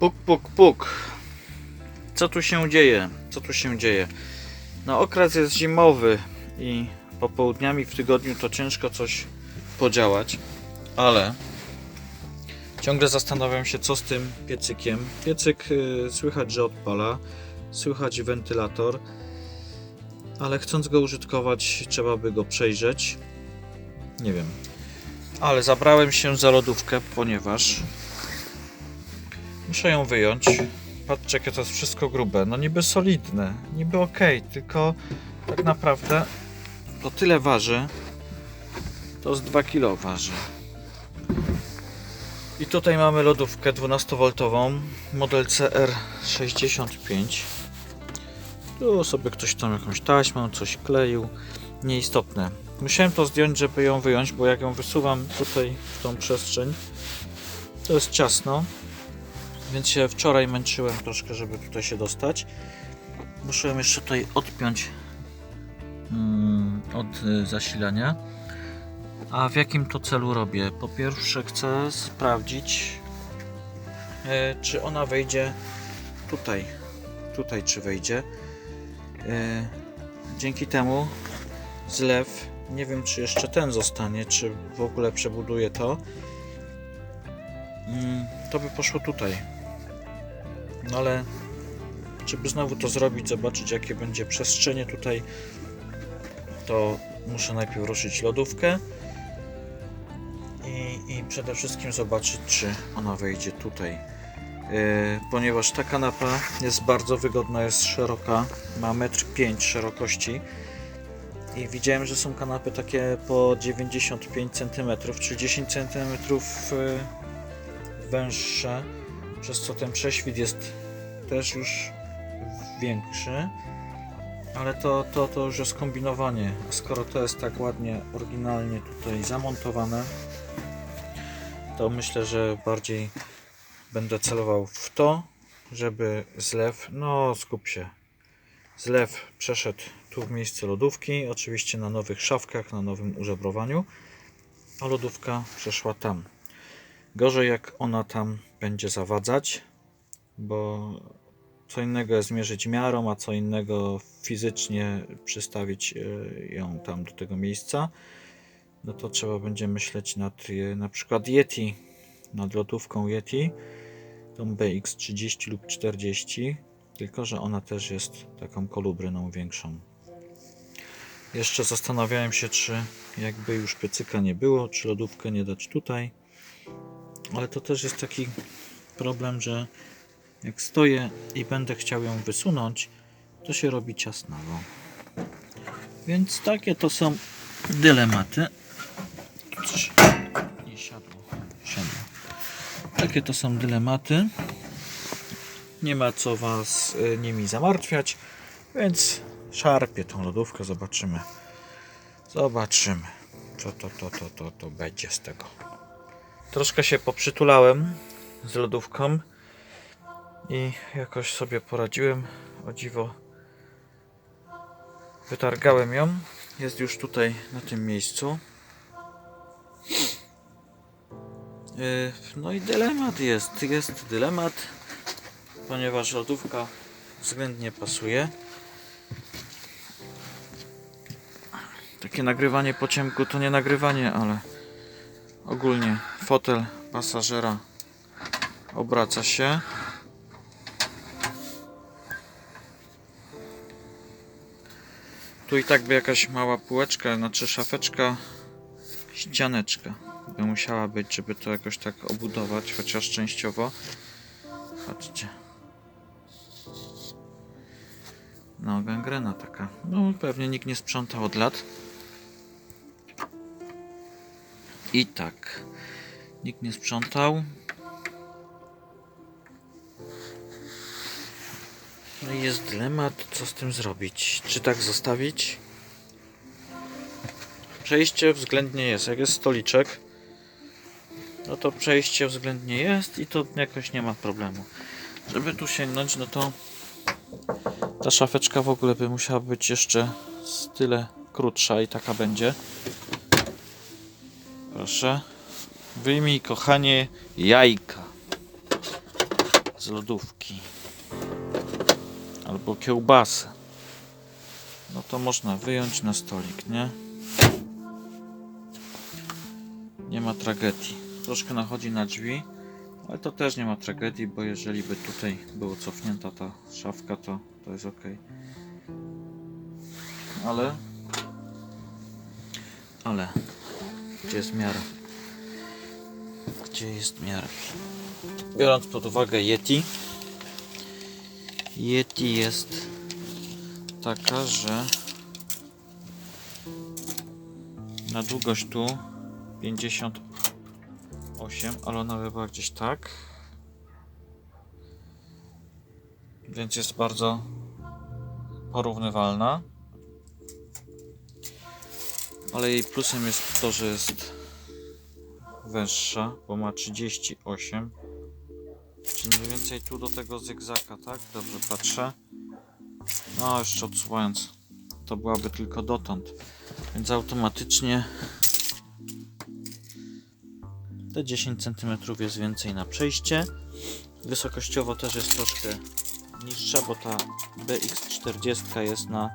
Puk, puk, puk. Co tu się dzieje? Co tu się dzieje? No okres jest zimowy i popołudniami w tygodniu to ciężko coś podziałać, ale ciągle zastanawiam się co z tym piecykiem. Piecyk y, słychać, że odpala, słychać wentylator, ale chcąc go użytkować trzeba by go przejrzeć. Nie wiem. Ale zabrałem się za lodówkę, ponieważ muszę ją wyjąć. Patrzcie, jakie to jest wszystko grube. No niby solidne, niby ok, tylko tak naprawdę to tyle waży. To z 2 kg waży. I tutaj mamy lodówkę 12V, model CR65. Tu sobie ktoś tam jakąś taśmą coś kleił. Nieistotne. Musiałem to zdjąć, żeby ją wyjąć, bo jak ją wysuwam tutaj w tą przestrzeń, to jest ciasno. Więc się wczoraj męczyłem troszkę, żeby tutaj się dostać. Ją jeszcze tutaj odpiąć mm, od y, zasilania. A w jakim to celu robię? Po pierwsze chcę sprawdzić, e, czy ona wejdzie tutaj. Tutaj czy wejdzie. E, dzięki temu zlew, nie wiem czy jeszcze ten zostanie, czy w ogóle przebuduję to. Mm, to by poszło tutaj. No ale żeby znowu to zrobić, zobaczyć jakie będzie przestrzenie tutaj, to muszę najpierw ruszyć lodówkę i, i przede wszystkim zobaczyć, czy ona wejdzie tutaj. Yy, ponieważ ta kanapa jest bardzo wygodna, jest szeroka, ma 1,5 m szerokości i widziałem, że są kanapy takie po 95 cm, czy 10 cm węższe, przez co ten prześwit jest też już większy. Ale to, to, to już jest kombinowanie. Skoro to jest tak ładnie, oryginalnie tutaj zamontowane, to myślę, że bardziej będę celował w to, żeby zlew, no skup się, zlew przeszedł tu w miejsce lodówki, oczywiście na nowych szafkach, na nowym użebrowaniu, a lodówka przeszła tam. Gorzej jak ona tam będzie zawadzać, bo co innego jest mierzyć miarą, a co innego fizycznie przystawić e, ją tam do tego miejsca. No to trzeba będzie myśleć nad e, na przykład Yeti, nad lotówką Yeti, tą BX30 lub 40, tylko że ona też jest taką kolubryną większą. Jeszcze zastanawiałem się, czy jakby już piecyka nie było, czy lodówkę nie dać tutaj. Ale to też jest taki problem, że jak stoję i będę chciał ją wysunąć, to się robi ciasnawo. Więc takie to są dylematy. Nie siadło. Siadło. Takie to są dylematy. Nie ma co Was y, nimi zamartwiać, więc szarpię tą lodówkę, zobaczymy. Zobaczymy, co to, to, to, to, to będzie z tego. Troszkę się poprzytulałem z lodówką i jakoś sobie poradziłem. O dziwo wytargałem ją. Jest już tutaj na tym miejscu. Yy, No i dylemat jest. Jest dylemat, ponieważ lodówka względnie pasuje. Takie nagrywanie po ciemku to nie nagrywanie, ale ogólnie fotel pasażera obraca się. Tu i tak by jakaś mała półeczka, znaczy szafeczka, ścianeczka by musiała być, żeby to jakoś tak obudować, chociaż częściowo. Patrzcie. No, gangrena taka. No, pewnie nikt nie sprzątał od lat. I tak. Nikt nie sprzątał. No i jest dylemat, co z tym zrobić. Czy tak zostawić? Przejście względnie jest. Jak jest stoliczek, no to przejście względnie jest i to jakoś nie ma problemu. Żeby tu sięgnąć, no to ta szafeczka w ogóle by musiała być jeszcze z tyle krótsza i taka będzie. Proszę. Wyjmij, kochanie, jajka. z lodówki albo kiełbasę, no to można wyjąć na stolik, nie? Nie ma tragedii. Troszkę nachodzi na drzwi, ale to też nie ma tragedii, bo jeżeli by tutaj było cofnięta ta szafka, to, to jest ok. Ale. Ale. Gdzie jest miara? Gdzie jest miara? Biorąc pod uwagę Yeti. Yeti jest taka, że na długość tu 58, ale ona by była gdzieś tak. Więc jest bardzo porównywalna. Ale jej plusem jest to, że jest węższa, bo ma 38. Czyli mniej więcej tu do tego zygzaka, tak? Dobrze patrzę. No, jeszcze odsuwając, to byłaby tylko dotąd. Więc automatycznie te 10 cm jest więcej na przejście. Wysokościowo też jest troszkę niższa, bo ta BX40 jest na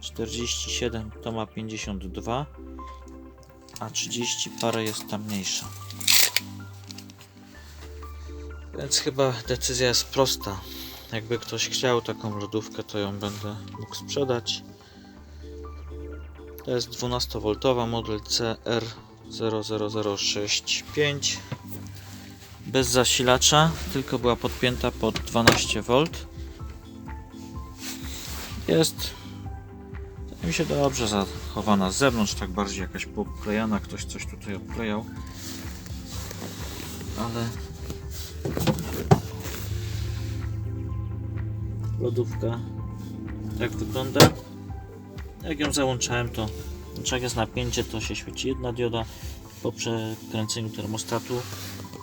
47, to ma 52, a 30 parę jest ta mniejsza. Więc chyba decyzja jest prosta. Jakby ktoś chciał taką lodówkę, to ją będę mógł sprzedać. To jest 12V model CR00065 bez zasilacza, tylko była podpięta pod 12V. Jest mi się dobrze zachowana z zewnątrz, tak bardziej jakaś poklejana, ktoś coś tutaj odklejał. Ale lodówka tak wygląda. Jak ją załączałem, to znaczy jak jest napięcie, to się świeci jedna dioda. Po przekręceniu termostatu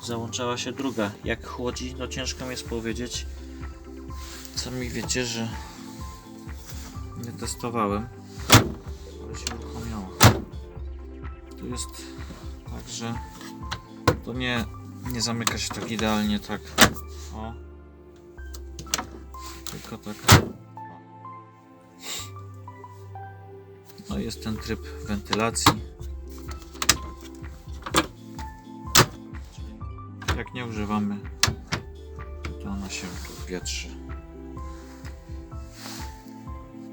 załączała się druga. Jak chłodzi, no ciężko mi jest powiedzieć. Sami wiecie, że nie testowałem, ale się uruchomiło. Tu jest tak, że to nie, nie zamyka się tak idealnie, tak o, tylko tak. No jest ten tryb wentylacji. Jak nie używamy, to ona się wietrzy.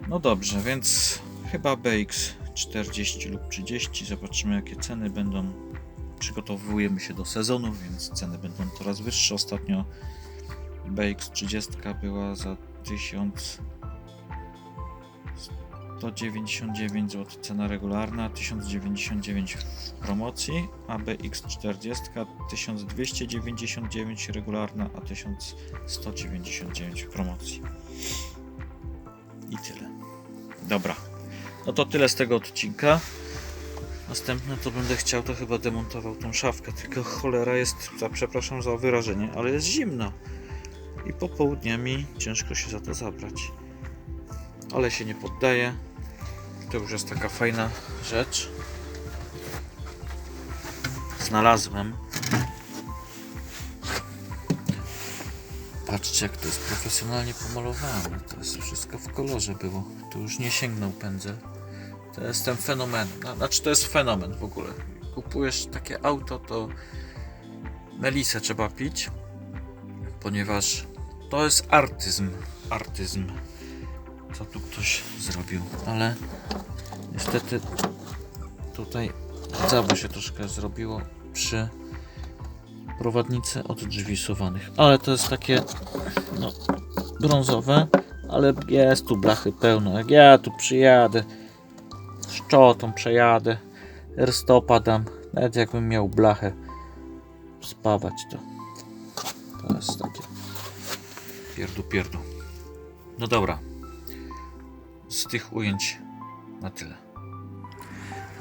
No dobrze, więc chyba BX 40 lub 30. Zobaczymy jakie ceny będą. Przygotowujemy się do sezonu, więc ceny będą coraz wyższe. Ostatnio BX 30 była za 1199 zł cena regularna, 1099 w promocji, a BX 40 1299 regularna, a 1199 w promocji. I tyle. Dobra. No to tyle z tego odcinka. Następne to będę chciał, to chyba demontował tą szafkę. Tylko cholera jest, za, przepraszam za wyrażenie, ale jest zimno. I popołudniami ciężko się za to zabrać. Ale się nie poddaję. To już jest taka fajna rzecz. Znalazłem. Patrzcie, jak to jest profesjonalnie pomalowane. To jest wszystko w kolorze było. Tu już nie sięgnął pędzel. To jest ten fenomen. No, Znaczy, to jest fenomen w ogóle. Kupujesz takie auto, to melisę trzeba pić, ponieważ to jest artyzm. Artyzm. Co tu ktoś zrobił, ale niestety tutaj zabu się troszkę zrobiło przy prowadnicy od drzwi suwanych. Ale to jest takie no, brązowe, ale jest tu blachy pełno. Jak ja tu przyjadę, szczotą przejadę, rstopa dam, nawet jakbym miał blachę spawać to. To jest takie pierdu pierdu. No dobra. Z tych ujęć na tyle.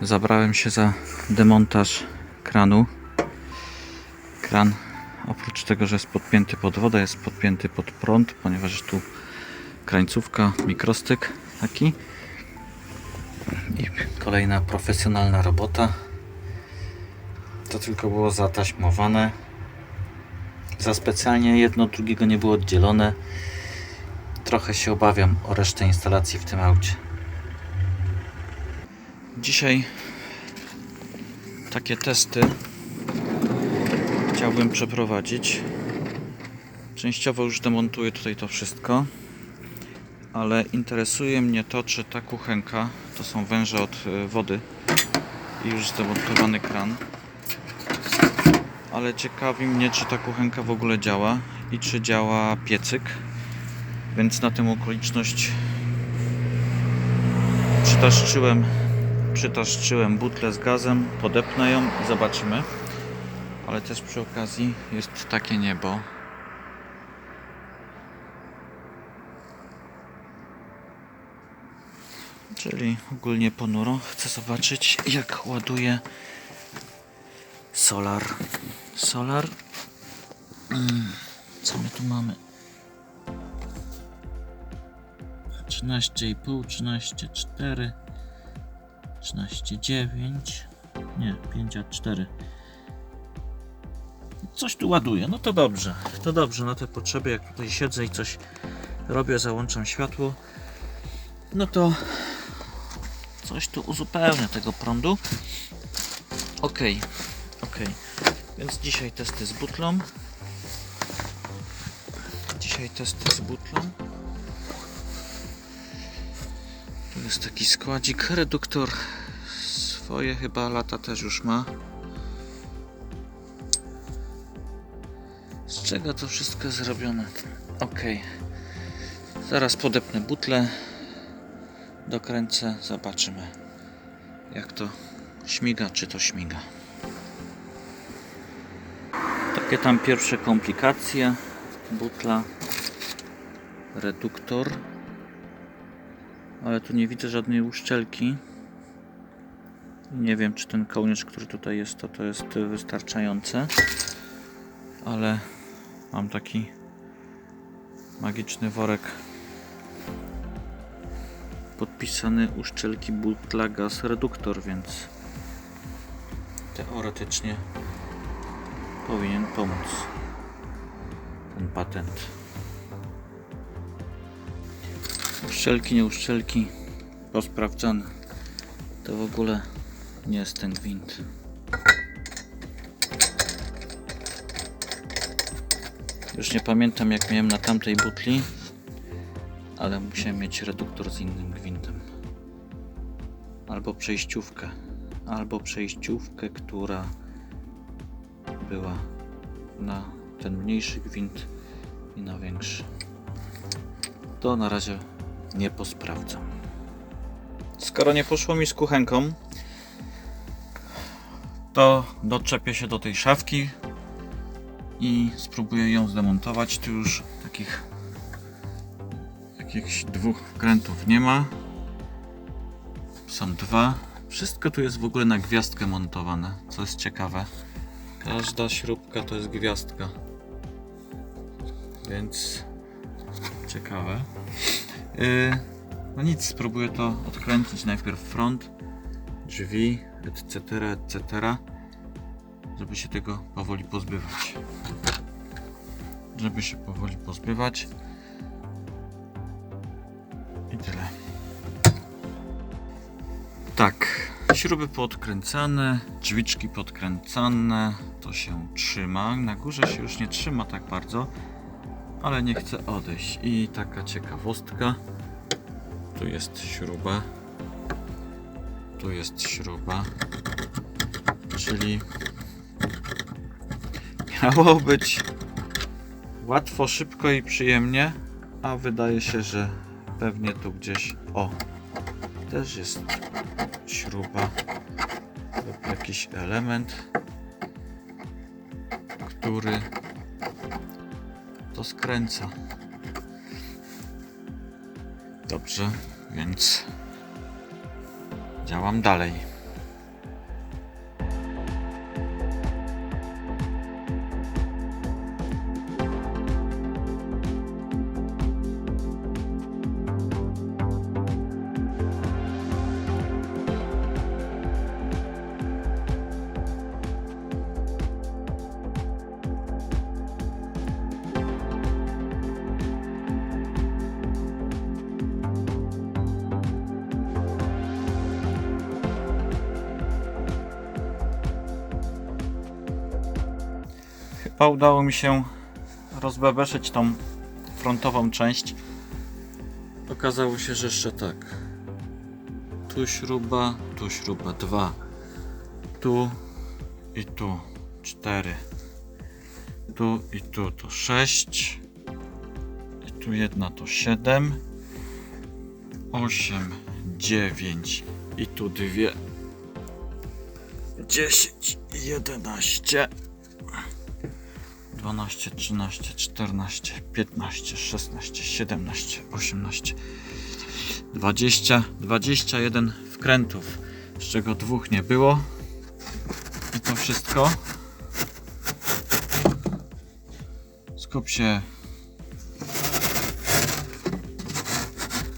Zabrałem się za demontaż kranu. Kran oprócz tego, że jest podpięty pod wodę, jest podpięty pod prąd, ponieważ tu krańcówka, mikrostyk taki. I kolejna profesjonalna robota. To tylko było zataśmowane. za specjalnie, jedno drugiego nie było oddzielone. Trochę się obawiam o resztę instalacji w tym aucie. Dzisiaj takie testy chciałbym przeprowadzić. Częściowo już demontuję tutaj to wszystko, ale interesuje mnie to, czy ta kuchenka to są węże od y, wody i już zdemontowany kran. Ale ciekawi mnie, czy ta kuchenka w ogóle działa i czy działa piecyk. Więc na tę okoliczność przytaszczyłem, przytaszczyłem butlę z gazem, podepnę ją i zobaczymy. Ale też przy okazji jest takie niebo. Czyli ogólnie ponuro. Chcę zobaczyć jak ładuje solar. Solar. Mm, Co my tu mamy? 13,5, 13,4, 13,9, nie, 5 a 4. Coś tu ładuje, no to dobrze, to dobrze na te potrzeby, jak tutaj siedzę i coś robię, załączam światło, no to coś tu uzupełnia tego prądu. Ok, ok, więc dzisiaj testy z butlą. Dzisiaj testy z butlą. Tu jest taki składzik, reduktor swoje chyba lata też już ma. Czego to wszystko jest zrobione? Ok. Zaraz podepnę butlę, dokręcę, zobaczymy jak to śmiga, czy to śmiga. Takie tam pierwsze komplikacje. Butla, reduktor ale tu nie widzę żadnej uszczelki. Nie wiem, czy ten kołnierz, który tutaj jest, to, to jest wystarczające, ale mam taki magiczny worek podpisany uszczelki butla gaz reduktor, więc teoretycznie powinien pomóc ten patent. Uszczelki, nie uszczelki, posprawdzane. To w ogóle nie jest ten gwint. Już nie pamiętam jak miałem na tamtej butli, ale musiałem mieć reduktor z innym gwintem. Albo przejściówkę, albo przejściówkę, która była na ten mniejszy gwint i na większy. To na razie nie posprawdzam. Skoro nie poszło mi z kuchenką, to doczepię się do tej szafki i spróbuję ją zdemontować. Tu już takich jakichś dwóch krętów nie ma. Są dwa. Wszystko tu jest w ogóle na gwiazdkę montowane, co jest ciekawe. Każda śrubka to jest gwiazdka. Więc ciekawe. Yy, no nic, spróbuję to odkręcić najpierw front, drzwi, etc., etc., żeby się tego powoli pozbywać. Żeby się powoli pozbywać. I tyle. Tak, śruby podkręcane, drzwiczki podkręcane, to się trzyma. Na górze się już nie trzyma tak bardzo, ale nie chcę odejść. I taka ciekawostka. Tu jest śruba. Tu jest śruba. Czyli miało być łatwo, szybko i przyjemnie, a wydaje się, że pewnie tu gdzieś o też jest śruba lub jakiś element, który to skręca. Dobrze, więc działam dalej. Chyba udało mi się rozbebeszyć tą frontową część. Okazało się, że jeszcze tak. Tu śruba, tu śruba, dwa. Tu i tu cztery. Tu i tu to sześć. I tu jedna to siedem. Osiem, dziewięć i tu dwie. Dziesięć, jedenaście. 12, 13, 14, 15, 16, 17, 18, 20, 21 wkrętów, z czego dwóch nie było. I to wszystko. Skup się.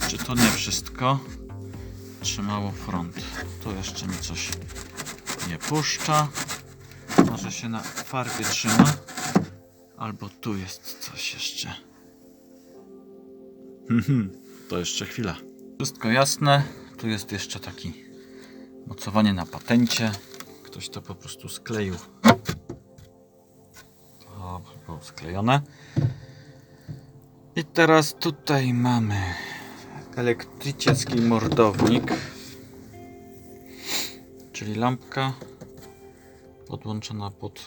Czy to nie wszystko? Trzymało front. Tu jeszcze mi coś nie puszcza. Może się na farbie trzyma. Albo tu jest coś jeszcze. Mhm, to jeszcze chwila. Wszystko jasne. Tu jest jeszcze taki mocowanie na patencie. Ktoś to po prostu skleił. To było sklejone. I teraz tutaj mamy elektryczny mordownik. Czyli lampka podłączona pod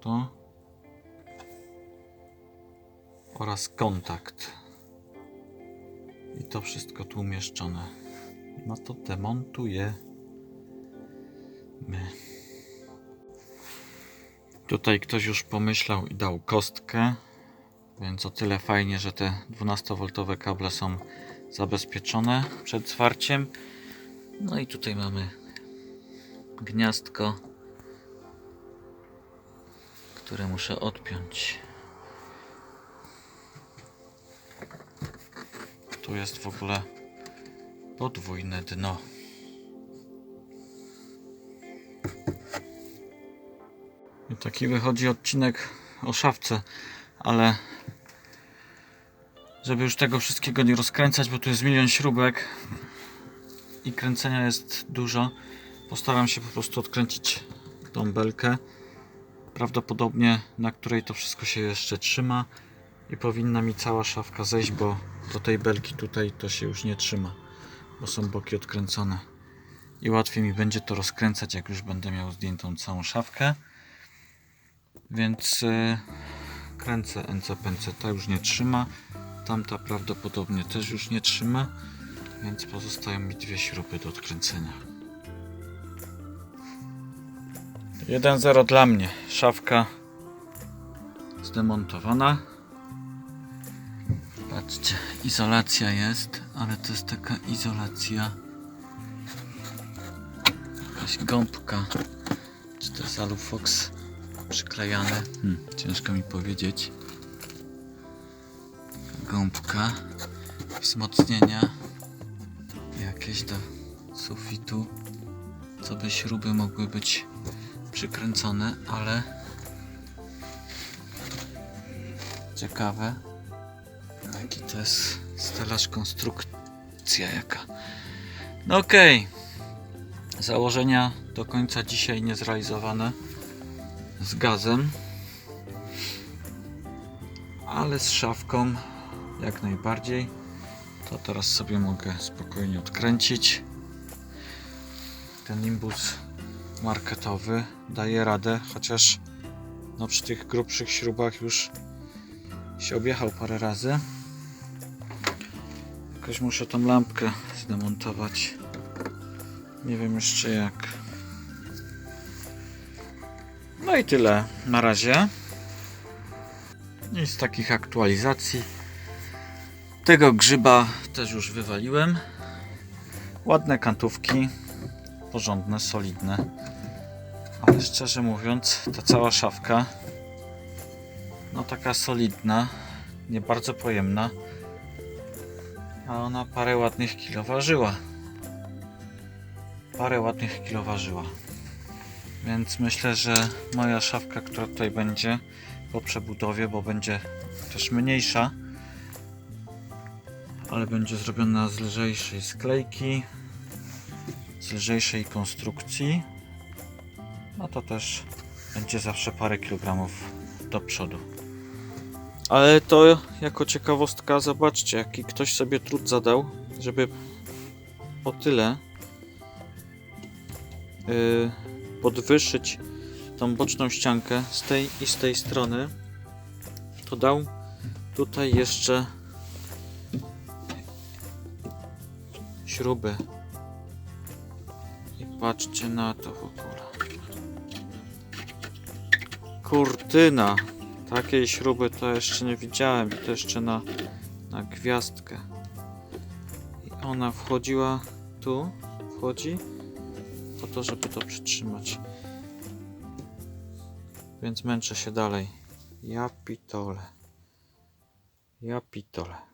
to oraz kontakt. I to wszystko tu umieszczone. No to demontuje. My. Tutaj ktoś już pomyślał i dał kostkę, więc o tyle fajnie, że te 12V kable są zabezpieczone przed zwarciem. No i tutaj mamy gniazdko, które muszę odpiąć. Tu jest w ogóle podwójne dno. I taki wychodzi odcinek o szafce, ale żeby już tego wszystkiego nie rozkręcać, bo tu jest milion śrubek i kręcenia jest dużo, postaram się po prostu odkręcić tą belkę, prawdopodobnie na której to wszystko się jeszcze trzyma i powinna mi cała szafka zejść, bo do tej belki tutaj to się już nie trzyma, bo są boki odkręcone. I łatwiej mi będzie to rozkręcać, jak już będę miał zdjętą całą szafkę. Więc yy, kręcę NCPNC, ta już nie trzyma. Tamta prawdopodobnie też już nie trzyma, więc pozostają mi dwie śruby do odkręcenia. 1-0 dla mnie. Szafka zdemontowana. Patrzcie, izolacja jest, ale to jest taka izolacja. Jakaś gąbka. Czy to jest alufox przyklejane? Hmm, ciężko mi powiedzieć. Gąbka. Wzmocnienia. Jakieś do sufitu. Co by śruby mogły być przykręcone, ale ciekawe. Jaki to jest stelaż konstrukcja jaka. No okej. Założenia do końca dzisiaj nie zrealizowane z gazem. Ale z szafką jak najbardziej. To teraz sobie mogę spokojnie odkręcić. Ten imbus marketowy daje radę, chociaż no przy tych grubszych śrubach już się objechał parę razy. Jakoś muszę tą lampkę zdemontować. Nie wiem jeszcze jak. No i tyle na razie. I z takich aktualizacji. Tego grzyba też już wywaliłem. Ładne kantówki. Porządne, solidne. Ale szczerze mówiąc, ta cała szafka no taka solidna, nie bardzo pojemna, a ona parę ładnych kilo ważyła. Parę ładnych kilo ważyła. Więc myślę, że moja szafka, która tutaj będzie po przebudowie, bo będzie też mniejsza, ale będzie zrobiona z lżejszej sklejki, z lżejszej konstrukcji, no to też będzie zawsze parę kilogramów do przodu. Ale to jako ciekawostka, zobaczcie, jaki ktoś sobie trud zadał, żeby o tyle yy, podwyższyć tą boczną ściankę z tej i z tej strony. To dał tutaj jeszcze śruby. I patrzcie na to w ogóle. Kurtyna. Takiej śruby to jeszcze nie widziałem. I to jeszcze na, na gwiazdkę. I ona wchodziła tu. Wchodzi. Po to, żeby to przytrzymać. Więc męczę się dalej. Ja pitole. Ja pitole.